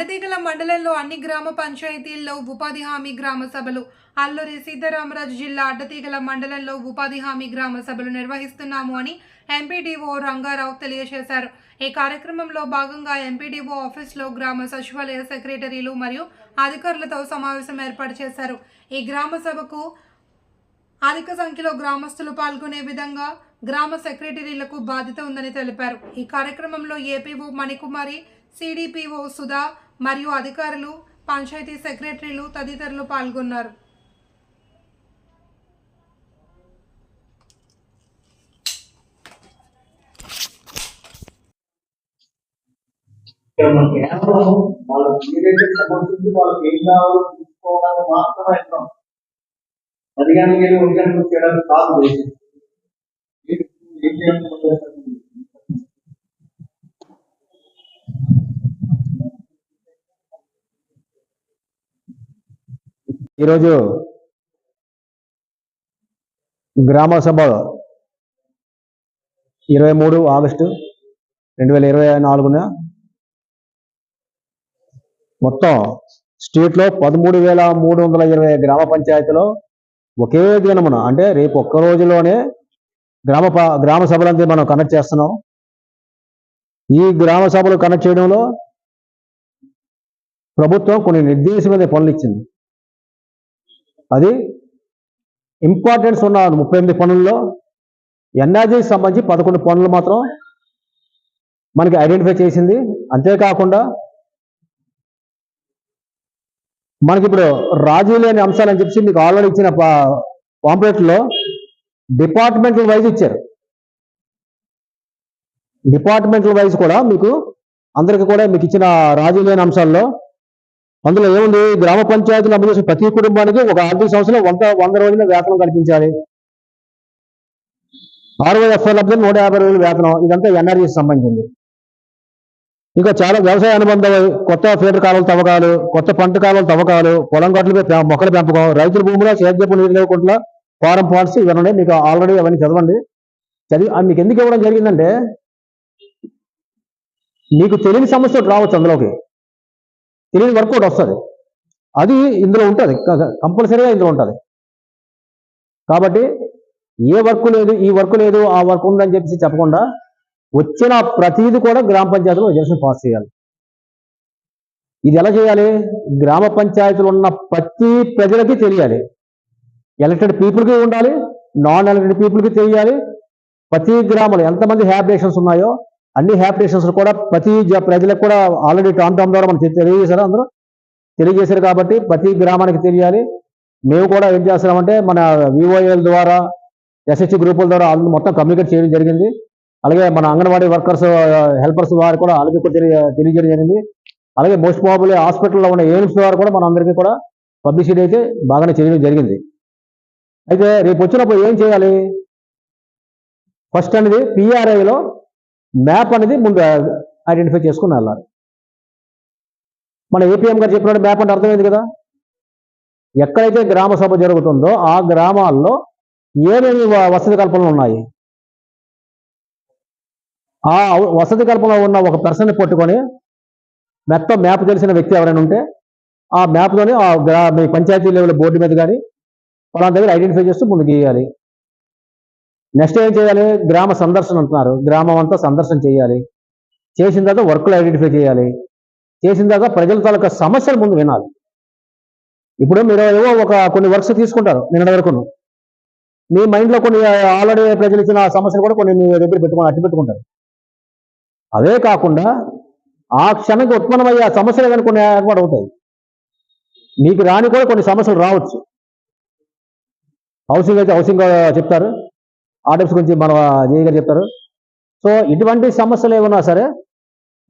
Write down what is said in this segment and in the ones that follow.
అడతీగల మండలంలో అన్ని గ్రామ పంచాయతీల్లో ఉపాధి హామీ గ్రామ సభలు. అల్లూరి సీతారామరాజు జిల్లా అడ్డతీగల మండలంలో ఉపాధి హామీ గ్రామ సభలు నిర్వహిస్తున్నాము అని ఎంపీడీఓ రంగారావు తెలియజేశారు. ఈ కార్యక్రమంలో భాగంగా ఎంపీడీఓ ఆఫీస్లో గ్రామ సచివాలయ సెక్రటరీలు మరియు అధికారులతో సమావేశం ఏర్పాటు చేశారు. ఈ గ్రామ సభకు అధిక సంఖ్యలో గ్రామస్తులు పాల్గొనే విధంగా గ్రామ సెక్రటరీలకు బాధ్యత ఉందని తెలిపారు. ఈ కార్యక్రమంలో ఏపీఓ మణికుమారి సిడిపిఓ సుధా మరియు అధికారులు పంచాయతీ సెక్రటరీలు తదితరులు పాల్గొన్నారు. కేవలం వాళ్ళకి ఏదైతే సమస్య వాళ్ళకి ఏం కావాలో తీసుకోవడానికి మాత్రమే ఇస్తాం పది గంటలకి వెళ్ళి చేయడానికి కాదు. ఏం చేయాలి ఈరోజు గ్రామ సభ ఇరవై మూడు ఆగస్టు రెండు వేల ఇరవై నాలుగున మొత్తం స్టేట్లో పదమూడు వేల మూడు వందల ఇరవై గ్రామ పంచాయతీలో ఒకే దినమున అంటే రేపు ఒక్క రోజులోనే గ్రామ ప- గ్రామ సభలంతా మనం కనెక్ట్ చేస్తున్నాం. ఈ గ్రామ సభలు కనెక్ట్ చేయడంలో ప్రభుత్వం కొన్ని నిర్దేశమైన పనులు ఇచ్చింది. అది ఇంపార్టెన్స్ ఉన్న ముప్పై ఎనిమిది పనుల్లో ఎన్ఆర్జీకి సంబంధించి పదకొండు పనులు మాత్రం మనకి ఐడెంటిఫై చేసింది. అంతేకాకుండా మనకి ఇప్పుడు రాజీ లేని అంశాలు అని చెప్పి మీకు ఆల్రెడీ ఇచ్చిన పాంప్లెట్లో డిపార్ట్మెంటల్ వైజ్ ఇచ్చారు. డిపార్ట్మెంటల్ వైజ్ కూడా మీకు అందరికి కూడా మీకు ఇచ్చిన రాజీ లేని అంశాల్లో అందులో ఏముంది? గ్రామ పంచాయతీలు అమలు చేసిన ప్రతి కుటుంబానికి ఒక ఆర్థిక సంవత్సరం వంద వంద రోజుల వేతనం కల్పించాలి. ఆరు ఎఫ్ఐ లబ్ధి నూట యాభై రోజుల వేతనం. ఇదంతా ఎన్ఆర్జీకి సంబంధించింది. ఇంకా చాలా వ్యవసాయ అనుబంధం కొత్త ఫీడర్ కాలువలు తవ్వకాలు కొత్త పంట కాలువలు తవ్వకాలు పొలం గట్లపై మొక్కల పెంపకం రైతుల భూముల సేద్యపు నీరు లేకుండా ఫారం పాలసీ ఇవన్నీ మీకు ఆల్రెడీ అవన్నీ చదవండి. చదివి మీకు ఎందుకు ఇవ్వడం జరిగిందంటే మీకు తెలియని సమస్య రావచ్చు అందులోకి. తెలియని వర్క్ ఒకటి వస్తుంది. అది ఇందులో ఉంటుంది. కంపల్సరీగా ఇందులో ఉంటుంది. కాబట్టి ఏ వర్క్ లేదు ఈ వర్క్ లేదు ఆ వర్క్ ఉందని చెప్పేసి చెప్పకుండా వచ్చిన ప్రతిదీ కూడా గ్రామ పంచాయతీలో రిజర్వేషన్ పాస్ చేయాలి. ఇది ఎలా చేయాలి? గ్రామ పంచాయతీలు ఉన్న ప్రతి ప్రజలకి తెలియాలి. ఎలక్టెడ్ పీపుల్కి ఉండాలి నాన్ ఎలక్టెడ్ పీపుల్కి తెలియాలి. ప్రతి గ్రామంలో ఎంతమంది హ్యాబిటేషన్స్ ఉన్నాయో అన్ని హ్యాబిటేషన్స్ కూడా ప్రతి జ- ప్రజలకు కూడా ఆల్రెడీ టామ్ టామ్ ద్వారా మనం తెలియజేశారు అందరూ. తెలియజేశారు కాబట్టి ప్రతి గ్రామానికి తెలియాలి. మేము కూడా ఏం చేస్తున్నామంటే మన విఓఎల్ ద్వారా ఎస్హెచ్ గ్రూపుల ద్వారా మొత్తం కమ్యూనికేట్ చేయడం జరిగింది. అలాగే మన అంగన్వాడీ వర్కర్స్ హెల్పర్స్ వారు కూడా అలాగే తెలియజేయడం జరిగింది. అలాగే మోస్ట్ ప్రాబుల్ హాస్పిటల్లో ఉన్న ఎయిమ్స్ ద్వారా కూడా మన అందరికీ కూడా పబ్లిసిటీ అయితే బాగానే చేయడం జరిగింది. అయితే రేపు వచ్చినప్పుడు ఏం చేయాలి? ఫస్ట్ అనేది పిఆర్ఐలో మ్యాప్ అనేది ముందు ఐడెంటిఫై చేసుకుని వెళ్ళాలి. మన ఏపీఎం గారు చెప్పినట్టు మ్యాప్ అంటే అర్థమైంది కదా? ఎక్కడైతే గ్రామ సభ జరుగుతుందో ఆ గ్రామాల్లో ఏమేమి వసతి కల్పనలు ఉన్నాయి? ఆ వసతి కల్పన ఉన్న ఒక పర్సన్ పట్టుకొని మొత్తం మ్యాప్ తెలిసిన వ్యక్తి ఎవరైనా ఉంటే ఆ మ్యాప్లోనే ఆ గ్రా మీ పంచాయతీ లెవెల్ బోర్డు మీద కానీ పలానా దగ్గర ఐడెంటిఫై చేస్తూ ముందుకు గీయాలి. నెక్స్ట్ ఏం చేయాలి? గ్రామ సందర్శన అంటున్నారు. గ్రామం అంతా సందర్శన చేయాలి. చేసిన తర్వాత వర్క్లు ఐడెంటిఫై చేయాలి. చేసిన తర్వాత ప్రజల తాలూకా సమస్యలు ముందు వినాలి. ఇప్పుడు మీరు ఏవో ఒక కొన్ని వర్క్స్ తీసుకుంటారు నిన్న వరకు మీ మైండ్లో కొన్ని ఆల్రెడీ ప్రజలు ఇచ్చిన సమస్యలు కూడా కొన్ని మీ దగ్గర పెట్టుకుని అట్టి పెట్టుకుంటారు. అవే కాకుండా ఆ క్షణంకి ఉత్పన్నమయ్యే ఆ సమస్యలు కానీ కొన్ని ఏర్పాటు అవుతాయి. మీకు రాని కూడా కొన్ని సమస్యలు రావచ్చు. హౌసింగ్ అయితే హౌసింగ్ చెప్తారు. ఆర్డర్స్ గురించి మన జేఈ గారు చెప్తారు. సో ఇటువంటి సమస్యలు ఏమన్నా సరే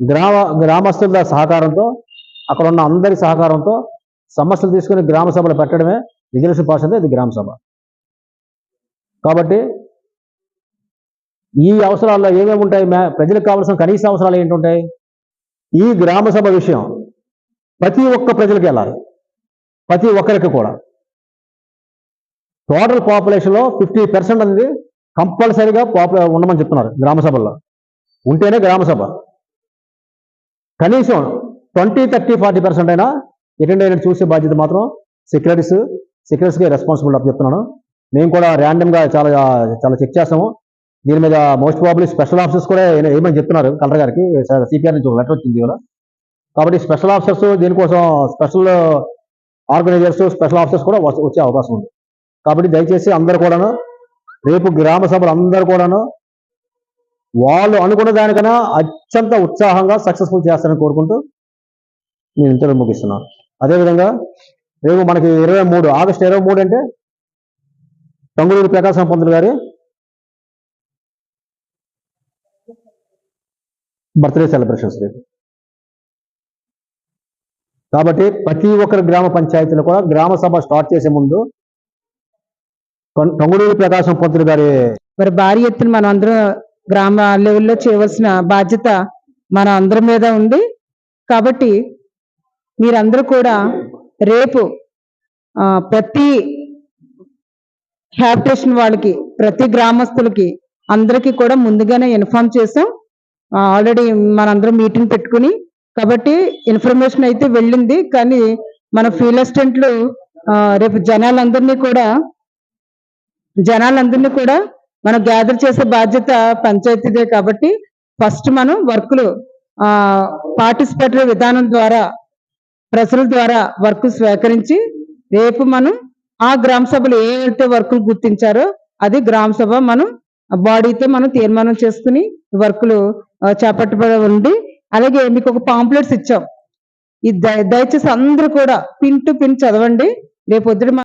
గ్రామ గ్రామస్తుల సహకారంతో అక్కడ ఉన్న అందరి సహకారంతో సమస్యలు తీసుకుని గ్రామ సభలు పెట్టడమే రిజర్వేషన్ పాస్ అంటే ఇది గ్రామ సభ. కాబట్టి ఈ అవసరాల్లో ఏమేమి ఉంటాయి? ప్రజలకు కావాల్సిన కనీస అవసరాలు ఏంటి ఉంటాయి ఈ గ్రామ సభ విషయం ప్రతి ఒక్క ప్రజలకు వెళ్ళాలి. ప్రతి ఒక్కరికి కూడా. టోటల్ పాపులేషన్లో ఫిఫ్టీ పర్సెంట్ అనేది కంపల్సరీగా పాపులర్ ఉండమని చెప్తున్నారు గ్రామ సభల్లో. ఉంటేనే గ్రామ సభ. కనీసం ట్వంటీ థర్టీ ఫార్టీ పర్సెంట్ అయినా అటెండ్ అయినట్టు చూసే బాధ్యత మాత్రం సెక్రటరీస్ సెక్రటరీస్కి రెస్పాన్సిబుల్ అప్ చెప్తున్నాను. మేము కూడా ర్యాండమ్గా చాలా చాలా చెక్ చేస్తాము. దీని మీద మోస్ట్ ప్రాబ్లీ స్పెషల్ ఆఫీసర్స్ కూడా ఏమని చెప్తున్నారు కలెక్టర్ గారికి? సిపిఆర్ నుంచి ఒక లెటర్ వచ్చింది ఇవాళ. కాబట్టి స్పెషల్ ఆఫీసర్స్ దీనికోసం స్పెషల్ ఆర్గనైజర్స్ స్పెషల్ ఆఫీసర్స్ కూడా వచ్చే అవకాశం ఉంది. కాబట్టి దయచేసి అందరు కూడాను రేపు గ్రామ సభలు అందరు కూడాను వాళ్ళు అనుకున్న దానికన్నా అత్యంత ఉత్సాహంగా సక్సెస్ఫుల్ చేస్తారని కోరుకుంటూ నేను ఇంతలో ముగిస్తున్నాను. అదేవిధంగా రేపు మనకి ఇరవై మూడు ఆగస్టు ఇరవై మూడు అంటే టంగులూరు ప్రకాశం పంతులు గారి బర్త్డే సెలబ్రేషన్స్ రేపు. కాబట్టి ప్రతి ఒక్కరి గ్రామ పంచాయతీలో కూడా గ్రామ సభ స్టార్ట్ చేసే ముందు టం- ప్రకాశం పంతులు గారి మరి భారీ ఎత్తున మనం అందరం గ్రామ లెవెల్లో చేయవలసిన బాధ్యత మన అందరి మీద ఉంది. కాబట్టి మీరందరూ కూడా రేపు ప్రతి హ్యాబిటేషన్ వాళ్ళకి ప్రతి గ్రామస్తులకి అందరికీ కూడా ముందుగానే ఇన్ఫార్మ్ చేసాం. ఆల్రెడీ మనందరం మీటింగ్ పెట్టుకుని కాబట్టి ఇన్ఫర్మేషన్ అయితే వెళ్ళింది. కానీ మన ఫీల్డ్ అసిస్టెంట్లు రేపు జనాలందరినీ కూడా జనాలందరినీ కూడా మనం గ్యాదర్ చేసే బాధ్యత పంచాయతీదే కాబట్టి ఫస్ట్ మనం వర్కులు పార్టిసిపేటరీ విధానం ద్వారా ప్రజల ద్వారా వర్క్ స్వీకరించి రేపు మనం ఆ గ్రామ సభలు ఏవైతే వర్కులు గుర్తించారో అది గ్రామ సభ మనం బాడీతో మనం తీర్మానం చేసుకుని వర్కులు చేపట్టబడి ఉండి అలాగే మీకు ఒక పాంప్లెట్స్ ఇచ్చాం. ఈ దయచేసి అందరూ కూడా పిన్ టు పిన్ చదవండి. రేపు పొద్దున